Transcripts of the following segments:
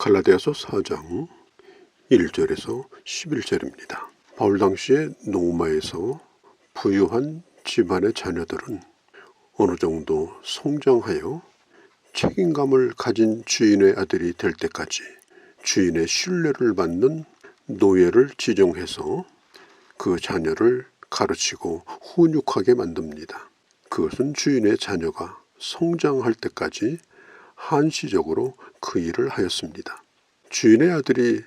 갈라디아서 4장 1절에서 11절입니다. 바울 당시에 노마에서 부유한 집안의 자녀들은 어느 정도 성장하여 책임감을 가진 주인의 아들이 될 때까지 주인의 신뢰를 받는 노예를 지정해서 그 자녀를 가르치고 훈육하게 만듭니다. 그것은 주인의 자녀가 성장할 때까지 한시적으로 그 일을 하였습니다. 주인의 아들이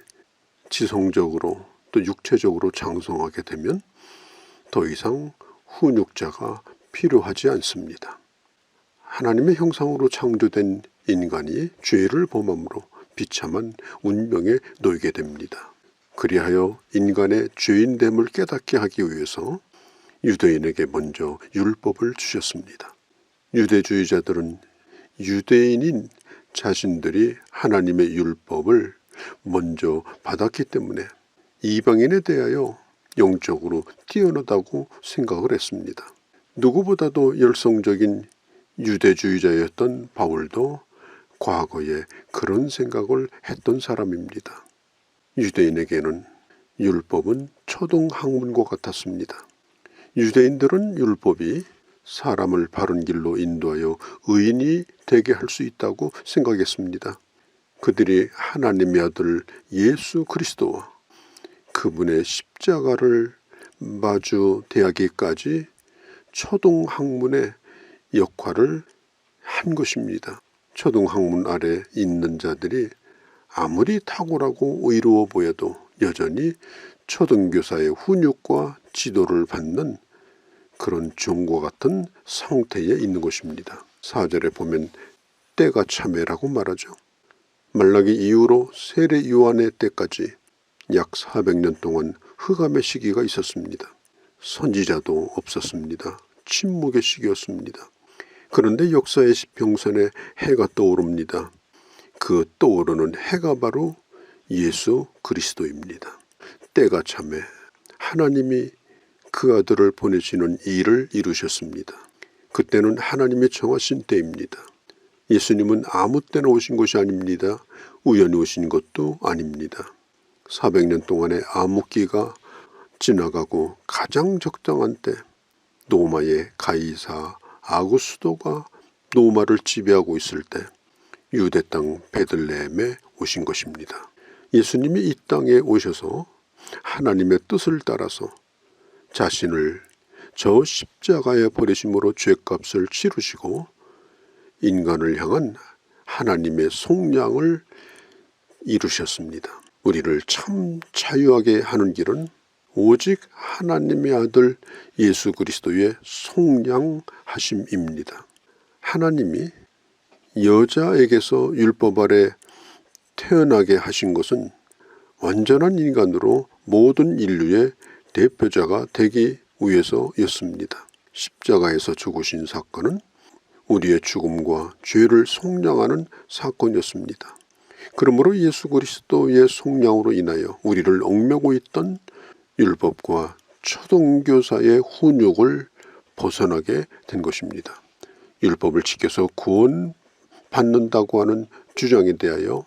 지성적으로 또 육체적으로 장성하게 되면 더 이상 훈육자가 필요하지 않습니다. 하나님의 형상으로 창조된 인간이 죄를 범함으로 비참한 운명에 놓이게 됩니다. 그리하여 인간의 죄인됨을 깨닫게 하기 위해서 유대인에게 먼저 율법을 주셨습니다. 유대주의자들은 유대인인 자신들이 하나님의 율법을 먼저 받았기 때문에 이방인에 대하여 영적으로 뛰어나다고 생각을 했습니다. 누구보다도 열성적인 유대주의자였던 바울도 과거에 그런 생각을 했던 사람입니다. 유대인에게는 율법은 초등 학문과 같았습니다. 유대인들은 율법이 사람을 바른 길로 인도하여 의인이 되게 할 수 있다고 생각했습니다. 그들이 하나님의 아들 예수 그리스도와 그분의 십자가를 마주 대하기까지 초등 학문의 역할을 한 것입니다. 초등 학문 아래 있는 자들이 아무리 탁월하고 의로워 보여도 여전히 초등교사의 훈육과 지도를 받는 그런 종과 같은 상태에 있는 것입니다. 사절에 보면 때가 참회라고 말하죠. 말라기 이후로 세례 요한의 때까지 약 400년 동안 흑암의 시기가 있었습니다. 선지자도 없었습니다. 침묵의 시기였습니다. 그런데 역사의 시평선에 해가 떠오릅니다. 그 떠오르는 해가 바로 예수 그리스도입니다. 때가 참에 하나님이 그 아들을 보내시는 일을 이루셨습니다. 그때는 하나님이 정하신 때입니다. 예수님은 아무 때나 오신 것이 아닙니다. 우연히 오신 것도 아닙니다. 400년 동안의 암흑기가 지나가고 가장 적당한 때 노마의 가이사 아구스도가 노마를 지배하고 있을 때 유대 땅 베들레헴에 오신 것입니다. 예수님이 이 땅에 오셔서 하나님의 뜻을 따라서 자신을 저 십자가에 버리심으로 죄값을 치르시고 인간을 향한 하나님의 속량을 이루셨습니다. 우리를 참 자유하게 하는 길은 오직 하나님의 아들 예수 그리스도의 속량하심입니다. 하나님이 여자에게서 율법 아래 태어나게 하신 것은 완전한 인간으로 모든 인류의 대표자가 되기 위해서였습니다. 십자가에서 죽으신 사건은 우리의 죽음과 죄를 속량하는 사건이었습니다. 그러므로 예수 그리스도의 속량으로 인하여 우리를 얽매고 있던 율법과 초등교사의 훈육을 벗어나게 된 것입니다. 율법을 지켜서 구원 받는다고 하는 주장에 대하여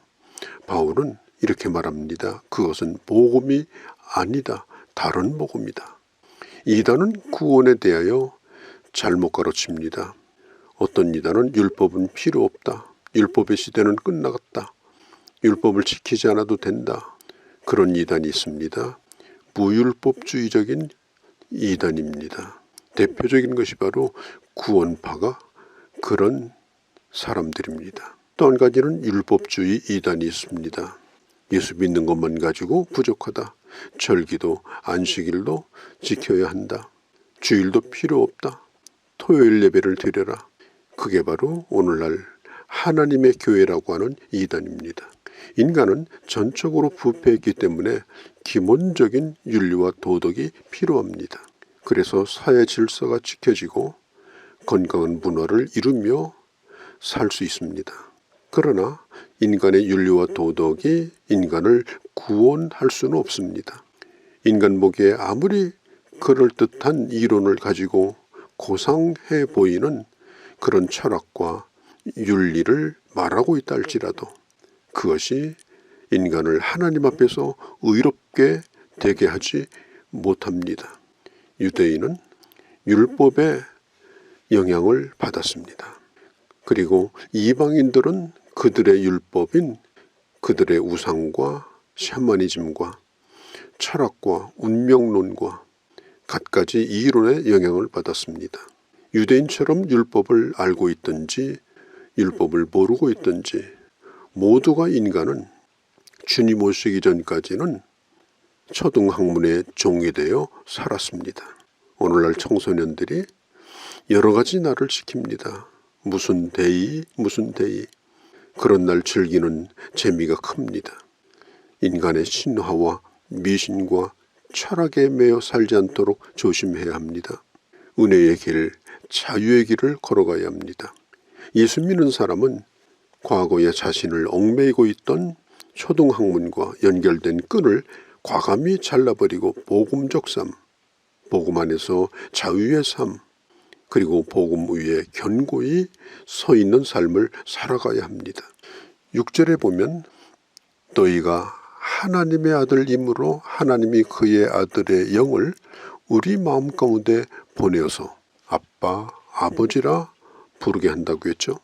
바울은 이렇게 말합니다. 그것은 복음이 아니다. 다른 복음이다. 이단은 구원에 대하여 잘못 가르칩니다. 어떤 이단은 율법은 필요 없다. 율법의 시대는 끝나갔다. 율법을 지키지 않아도 된다. 그런 이단이 있습니다. 무율법주의적인 이단입니다. 대표적인 것이 바로 구원파가 그런 사람들입니다. 또 한 가지는 율법주의 이단이 있습니다. 예수 믿는 것만 가지고 부족하다. 절기도 안식일도 지켜야 한다. 주일도 필요 없다. 토요일 예배를 드려라. 그게 바로 오늘날 하나님의 교회라고 하는 이단입니다. 인간은 전적으로 부패했기 때문에 기본적인 윤리와 도덕이 필요합니다. 그래서 사회 질서가 지켜지고 건강한 문화를 이루며 살 수 있습니다. 그러나 인간의 윤리와 도덕이 인간을 구원할 수는 없습니다. 인간 보기에 아무리 그럴듯한 이론을 가지고 고상해 보이는 그런 철학과 윤리를 말하고 있다 할지라도 그것이 인간을 하나님 앞에서 의롭게 되게 하지 못합니다. 유대인은 율법의 영향을 받았습니다. 그리고 이방인들은 그들의 율법인 그들의 우상과 샤머니즘과 철학과 운명론과 갖가지 이론의 영향을 받았습니다. 유대인처럼 율법을 알고 있든지 율법을 모르고 있든지 모두가 인간은 주님 오시기 전까지는 초등학문의 종이 되어 살았습니다. 오늘날 청소년들이 여러 가지 날을 지킵니다. 무슨 데이, 무슨 데이. 그런 날 즐기는 재미가 큽니다. 인간의 신화와 미신과 철학에 매여 살지 않도록 조심해야 합니다. 은혜의 길, 자유의 길을 걸어가야 합니다. 예수 믿는 사람은 과거에 자신을 얽매이고 있던 초등학문과 연결된 끈을 과감히 잘라버리고 복음적 삶, 복음 안에서 자유의 삶, 그리고 복음 위에 견고히 서 있는 삶을 살아가야 합니다. 6절에 보면 너희가 하나님의 아들이므로 하나님이 그의 아들의 영을 우리 마음 가운데 보내어서 아빠, 아버지라 부르게 한다고 했죠.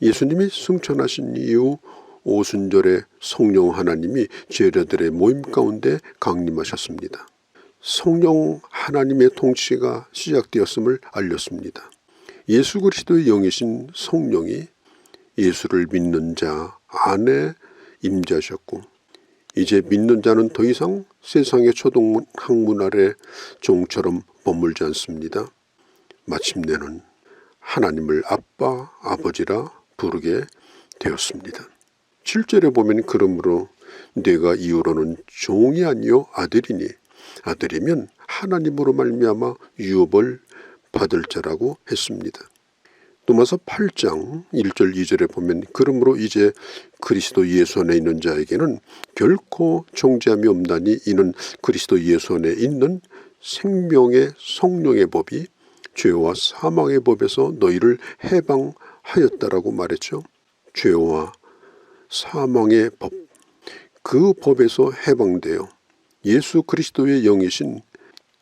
예수님이 승천하신 이후 오순절에 성령 하나님이 제자들의 모임 가운데 강림하셨습니다. 성령 하나님의 통치가 시작되었음을 알렸습니다. 예수 그리스도의 영이신 성령이 예수를 믿는 자 안에 임재하셨고 이제 믿는 자는 더 이상 세상의 초동 학문 아래 종처럼 머물지 않습니다. 마침내는 하나님을 아빠, 아버지라 부르게 되었습니다. 7절에 보면 그러므로 내가 이후로는 종이 아니요 아들이니 아들이면 하나님으로 말미암아 유업을 받을 자라고 했습니다. 또마서 8장 1절 2절에 보면 그러므로 이제 그리스도 예수 안에 있는 자에게는 결코 정죄함이 없나니 이는 그리스도 예수 안에 있는 생명의 성령의 법이 죄와 사망의 법에서 너희를 해방하였다라고 말했죠. 죄와 사망의 법, 그 법에서 해방되어 예수 그리스도의 영이신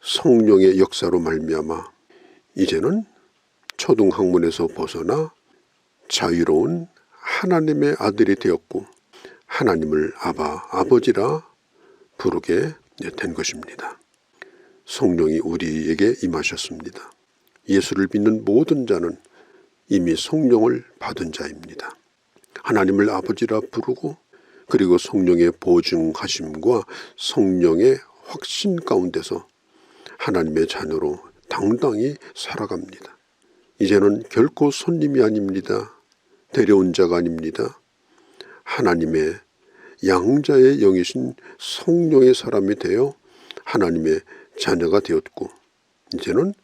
성령의 역사로 말미암아 이제는 초등학문에서 벗어나 자유로운 하나님의 아들이 되었고 하나님을 아바 아버지라 부르게 된 것입니다. 성령이 우리에게 임하셨습니다. 예수를 믿는 모든 자는 이미 성령을 받은 자입니다. 하나님을 아버지라 부르고 그리고 성령의 보증하심과 성령의 확신 가운데서 하나님의 자녀로 당당히 살아갑니다. 이제는 결코 손님이 아닙니다. 데려온 자가 아닙니다. 하나님의 양자의 영이신 성령의 사람이 되어 하나님의 자녀가 되었고 이제는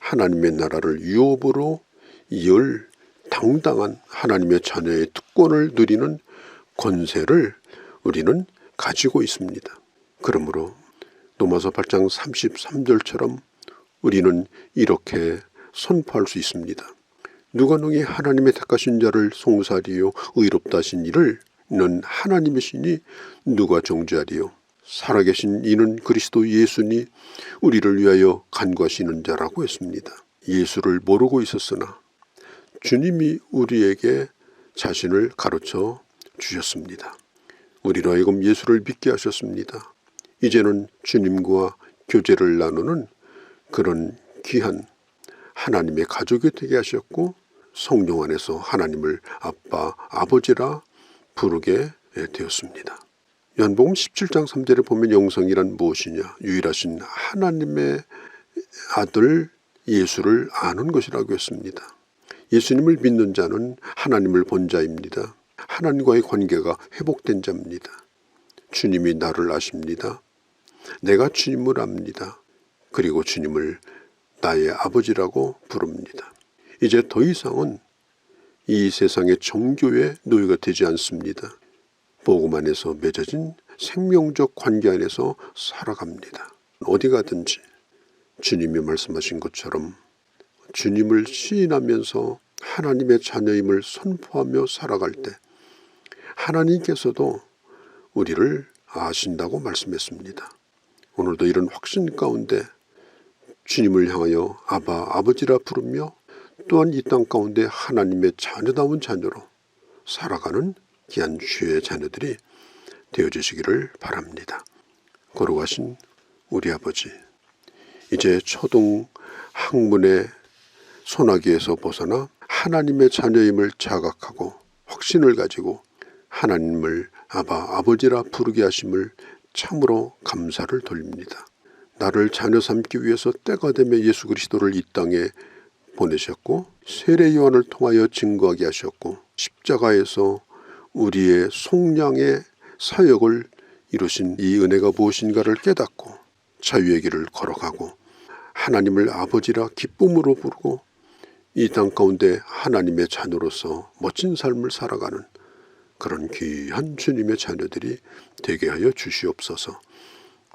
하나님의 나라를 유업으로 열 당당한 하나님의 자녀의 특권을 누리는 권세를 우리는 가지고 있습니다. 그러므로 로마서 8장 33절처럼 우리는 이렇게 선포할 수 있습니다. 누가 능히 하나님의 택하신 자를 송사리요 의롭다 하신 이를 는 하나님이시니 누가 정죄하리요 살아계신 이는 그리스도 예수니 우리를 위하여 간과하시는 자라고 했습니다. 예수를 모르고 있었으나 주님이 우리에게 자신을 가르쳐 주셨습니다. 우리로 하여금 예수를 믿게 하셨습니다. 이제는 주님과 교제를 나누는 그런 귀한 하나님의 가족이 되게 하셨고 성령 안에서 하나님을 아빠, 아버지라 부르게 되었습니다. 연복음 17장 3절에 보면 영성이란 무엇이냐? 유일하신 하나님의 아들 예수를 아는 것이라고 했습니다. 예수님을 믿는 자는 하나님을 본 자입니다. 하나님과의 관계가 회복된 자입니다. 주님이 나를 아십니다. 내가 주님을 압니다. 그리고 주님을 나의 아버지라고 부릅니다. 이제 더 이상은 이 세상의 종교의 노예가 되지 않습니다. 복음 안에서 맺어진 생명적 관계 안에서 살아갑니다. 어디 가든지 주님이 말씀하신 것처럼 주님을 시인하면서 하나님의 자녀임을 선포하며 살아갈 때 하나님께서도 우리를 아신다고 말씀했습니다. 오늘도 이런 확신 가운데 주님을 향하여 아바 아버지라 부르며 또한 이 땅 가운데 하나님의 자녀다운 자녀로 살아가는 귀한 주의 자녀들이 되어주시기를 바랍니다. 거룩하신 우리 아버지, 이제 초등 학문의 소나기에서 벗어나 하나님의 자녀임을 자각하고 확신을 가지고 하나님을 아바 아버지라 부르게 하심을 참으로 감사를 돌립니다. 나를 자녀 삼기 위해서 때가 되면 예수 그리스도를 이 땅에 보내셨고 세례 요한을 통하여 증거하게 하셨고 십자가에서 우리의 속량의 사역을 이루신 이 은혜가 무엇인가를 깨닫고 자유의 길을 걸어가고 하나님을 아버지라 기쁨으로 부르고 이 땅 가운데 하나님의 자녀로서 멋진 삶을 살아가는 그런 귀한 주님의 자녀들이 되게 하여 주시옵소서.